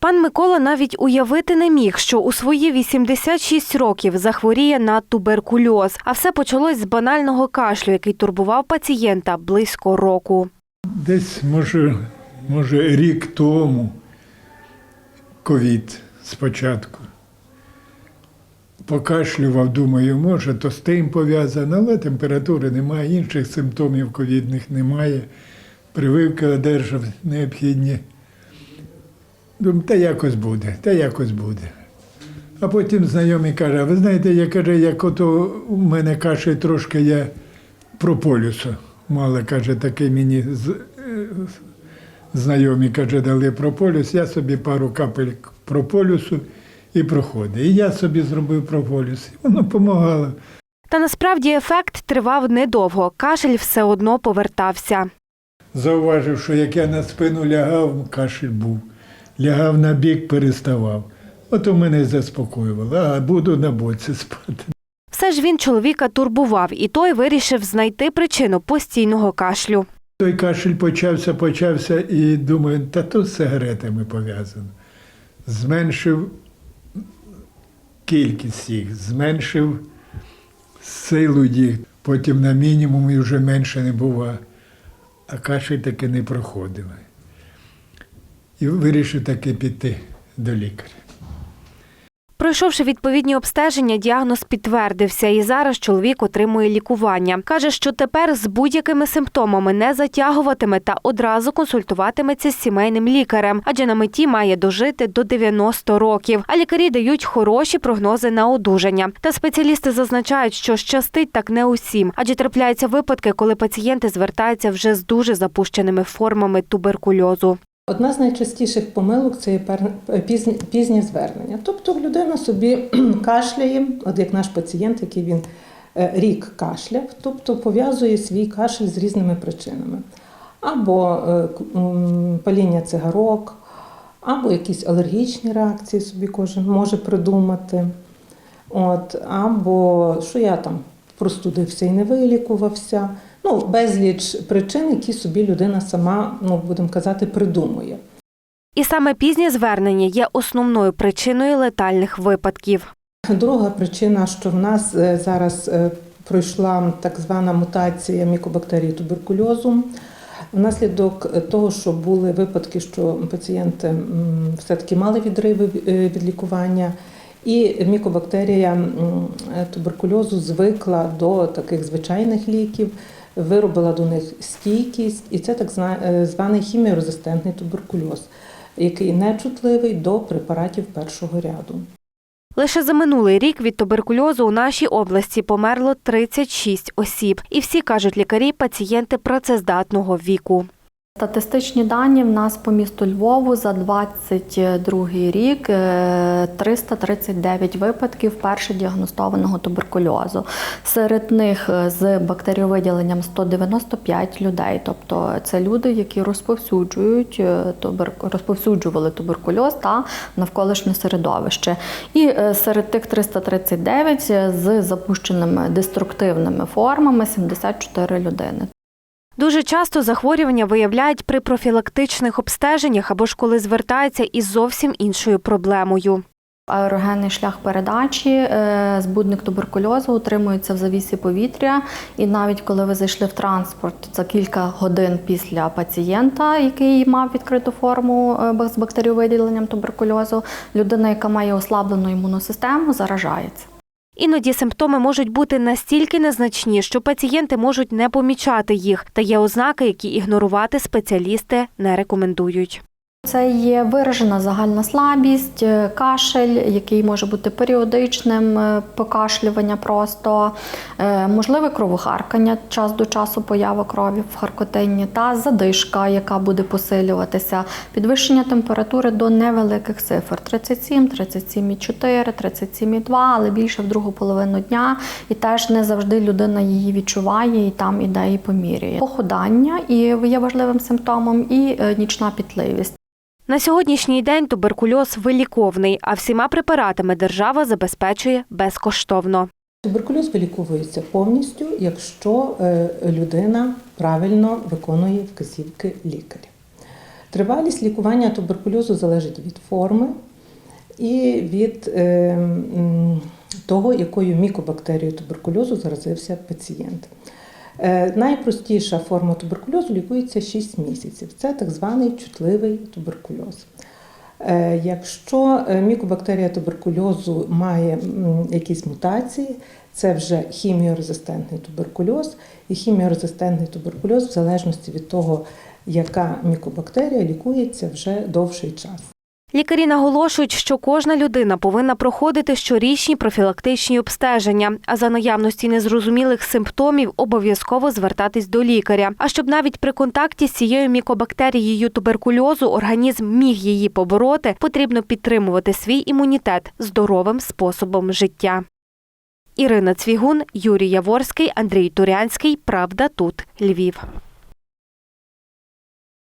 Пан Микола навіть уявити не міг, що у свої 86 років захворіє на туберкульоз. А все почалось з банального кашлю, який турбував пацієнта близько року. Десь, може, може, рік тому ковід спочатку. Покашлював, думаю, може, то з тим пов'язано, але температури немає, інших симптомів ковідних немає. Прививки одержав необхідні. Думаю, та якось буде, та якось буде. А потім знайомий каже, ви знаєте, я каже, як ото у мене кашель трошки я прополісу. Мало, каже, такий мені з- е, знайомі, каже, дали прополіс. Я собі пару капель прополісу і проходить. І я собі зробив прополіс. І воно допомагало. Та насправді ефект тривав недовго. Кашель все одно повертався. Зауважив, що як я на спину лягав, кашель був. Лягав на бік, переставав. От у мене заспокоювало, а буду на боці спати. Все ж він чоловіка турбував, і той вирішив знайти причину постійного кашлю. Той кашель почався, почався, і думаю, та то з сигаретами пов'язано. Зменшив кількість їх, зменшив силу їх, потім на мінімум і вже менше не бува. А кашель таки не проходив. І вирішив таки піти до лікаря. Пройшовши відповідні обстеження, діагноз підтвердився, і зараз чоловік отримує лікування. Каже, що тепер з будь-якими симптомами не затягуватиме та одразу консультуватиметься з сімейним лікарем, адже на меті має дожити до 90 років. А лікарі дають хороші прогнози на одужання. Та спеціалісти зазначають, що щастить так не усім, адже трапляються випадки, коли пацієнти звертаються вже з дуже запущеними формами туберкульозу. Одна з найчастіших помилок це є пізні, звернення. Тобто людина собі кашляє, от як наш пацієнт, який він е, рік кашляв, тобто пов'язує свій кашель з різними причинами. Або е, паління цигарок, або якісь алергічні реакції собі кожен може придумати. От, або що я там простудився і не вилікувався. Ну, безліч причин, які собі людина сама, ну будемо казати, придумує. І саме пізнє звернення є основною причиною летальних випадків. Друга причина, що в нас е, зараз е, пройшла так звана мутація мікобактерії туберкульозу. Внаслідок е, того, що були випадки, що пацієнти все-таки мали відриви е, від лікування, і мікобактерія е, туберкульозу звикла до таких звичайних ліків, виробила до них стійкість, і це так е, званий хіміорезистентний туберкульоз, який нечутливий до препаратів першого ряду. Лише за минулий рік від туберкульозу у нашій області померло 36 осіб. І всі кажуть лікарі, пацієнти працездатного віку. Статистичні дані в нас по місту Львову за 22 рік е, 339 випадків перше діагностованого туберкульозу. Серед них е, з бактеріовиділенням 195 людей. Тобто це люди, які розповсюджують е, розповсюджували туберкульоз та навколишнє середовище. І е, серед тих 339 з запущеними деструктивними формами 74 людини. Дуже часто захворювання виявляють при профілактичних обстеженнях або ж коли звертаються із зовсім іншою проблемою. Аерогенний шлях передачі, е, збудник туберкульозу утримується в завісі повітря, і навіть коли ви зайшли в транспорт за кілька годин після пацієнта, який мав відкриту форму е, з бактеріовиділенням туберкульозу, людина, яка має ослаблену імунну систему, заражається. Іноді симптоми можуть бути настільки незначні, що пацієнти можуть не помічати їх, та є ознаки, які ігнорувати спеціалісти не рекомендують. Це є виражена загальна слабість, е, кашель, який може бути періодичним, е, покашлювання просто, е, можливе кровохаркання, час до часу поява крові в харкотинні, та задишка, яка буде посилюватися, підвищення температури до невеликих цифр 37, 37,4, 37,2, але більше в другу половину дня. І теж не завжди людина її відчуває і там іде і помірює. Похудання і є важливим симптомом, і нічна пітливість. На сьогоднішній день туберкульоз виліковний, а всіма препаратами держава забезпечує безкоштовно. Туберкульоз виліковується повністю, якщо е, людина правильно виконує вказівки лікаря. Тривалість лікування туберкульозу залежить від форми і від е, того, якою мікобактерією туберкульозу заразився пацієнт. Е, Найпростіша форма туберкульозу лікується 6 місяців. Це так званий чутливий туберкульоз. Е, Якщо е, мікобактерія туберкульозу має якісь мутації, це вже хіміорезистентний туберкульоз, і хіміорезистентний туберкульоз, в залежності від того, яка мікобактерія, лікується вже довший час. Лікарі наголошують, що кожна людина повинна проходити щорічні профілактичні обстеження, а за наявності незрозумілих симптомів обов'язково звертатись до лікаря. А щоб навіть при контакті з цією мікобактерією туберкульозу організм міг її побороти, потрібно підтримувати свій імунітет здоровим способом життя. Ірина Цвігун, Юрій Яворський, Андрій Турянський. Правда тут Львів.